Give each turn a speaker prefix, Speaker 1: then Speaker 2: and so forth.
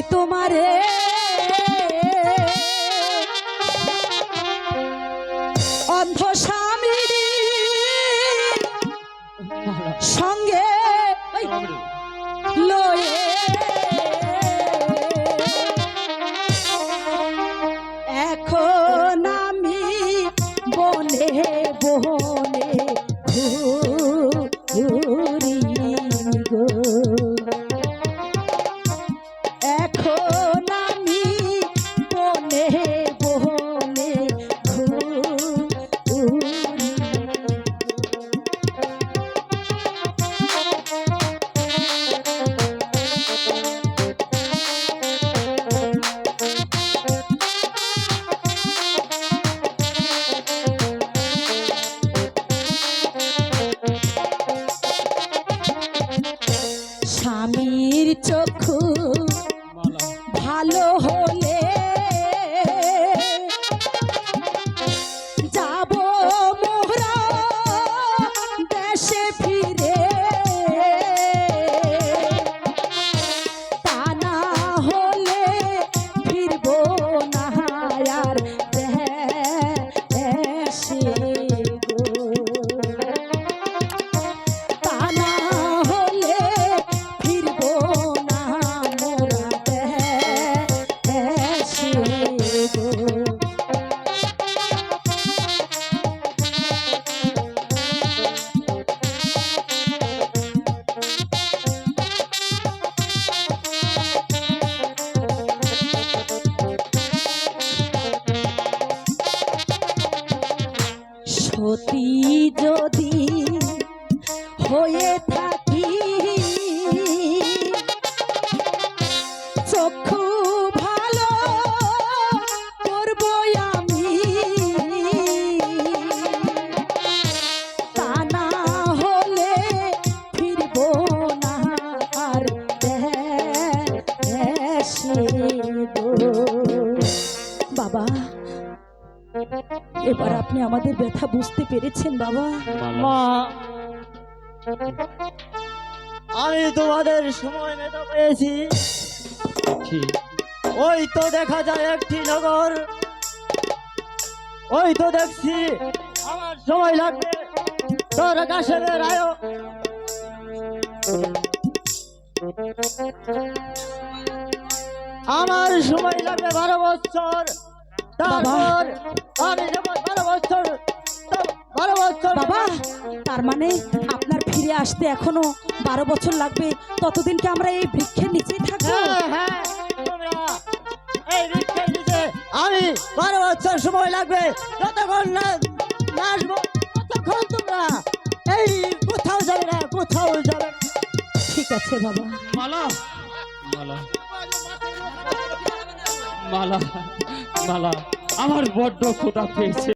Speaker 1: ওই তোমারে। অন্ধ স্বামীর সঙ্গে চক্ষু ভালো হলে যদি হয়ে থাকি চক্ষু ভালো করব আমি। তা না হলে ফিরব না আর বাবা এবার আপনি আমাদের ব্যথা বুঝতে পেরেছেন বাবা।
Speaker 2: মা। আমি তোমাদের সময় মেটা পেয়েছি। ওই তো দেখা যায় একটি নগর। ওই তো দেখছি আমার সময় লাগবে তোর কাছে রায় আমার সময় লাগবে বারো বছর। তারপর আমি যেমন বারো বছর বারো বছর
Speaker 1: বাবা তার মানে আপনার ফিরে আসতে এখনও বারো বছর লাগবে। ততদিন কি আমরা এই বৃক্ষের নিচেই থাকব?
Speaker 2: হ্যাঁ, হ্যাঁ, এই বৃক্ষের নিচে আমি বারো বছর সময় লাগবে। যতক্ষণ না আসব ততক্ষণ তোমরা এই কোথাও যাবে না কোথাও যাবে
Speaker 1: ঠিক আছে বাবা।
Speaker 3: মালা মালা মালা মালা আমার বড্ড খোটা পেয়েছে।